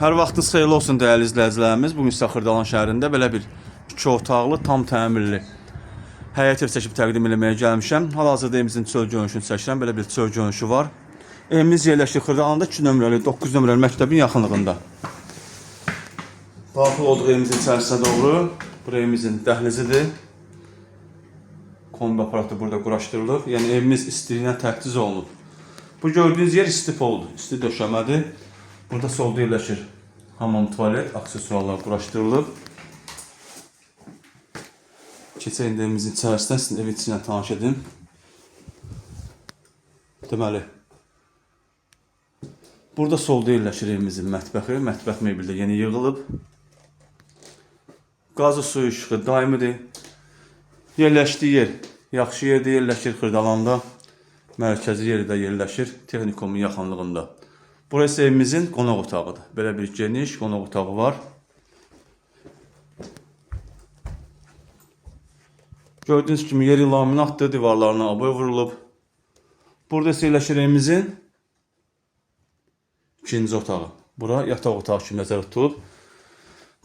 Hər vaxtınız xeyirli olsun dəyərli izləyicilərimiz. Bu gün isə Xırdalan şəhərində belə bir 2 otaqlı, tam təmirli həyət ev çəkib təqdim etməyə gəlmişəm. Hal-hazırda evimizin çöl görünüşünü çəkirəm. Belə bir çöl görünüşü var. Evimiz yerləşir Xırdalanda 2 nömrəli, 9 nömrəli məktəbin yaxınlığında. Daxil olduq evimizin içərisinə doğru. Bu evimizin dəhlizidir. Kombi aparatı burada quraşdırılıb. Yəni evimiz istiliyinə təchiz olunub. Bu gördüyünüz yer isti poldur, isti döşəmədir. Burada solda yerləşir hamam, tualet, aksesuarlar quraşdırılıb. Keçək indi evimizin içərisinə, sizin evin içinə tanış edim. Deməli, burada solda yerləşir evimizin mətbəxi. Mətbəx mebeli yeni yığılıb. Qazı suyu işığı daimidir. Yerləşdiyi yer yaxşı yerdə yerləşir Xırdalanda. Mərkəzi yerdə yerləşir texnikumun yaxınlığında. Burası evimizin qonaq otağıdır. Belə bir geniş qonaq otağı var. Gördüyünüz kimi yeri laminatdır, divarlarına aboy vurulub. Burada isə yerləşir evimizin ikinci otağı. Bura yataq otağı kimi nəzərdə tutulub.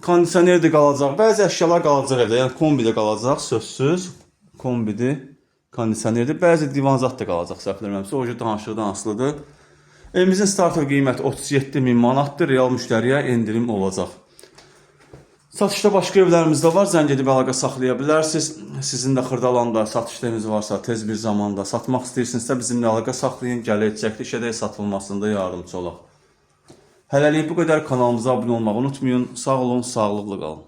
Kondisioner də qalacaq. Bəzi əşyalar qalacaq evdə. Yəni kombi də qalacaq, sözsüz. Kombidir, kondisionerdir. Bəzi divan zat da qalacaq, səhv eləmirəmsə. O cür danışıqdan asılıdır. Evimizin starter qiyməti 37 min manatdır. Real müştəriyə endirim olacaq. Satışda başqa evlərimiz də var. Zəng edib əlaqə saxlaya bilərsiniz. Sizin də Xırdalanda satışda eviniz varsa, tez bir zamanda satmaq istəyirsinizsə bizimlə əlaqə saxlayın. Gələk çəkiliş edək, satılmasında yardımcı olaq. Hələlik bu qədər kanalımıza abunə olmağı unutmayın. Sağ olun, sağlıqlı qalın.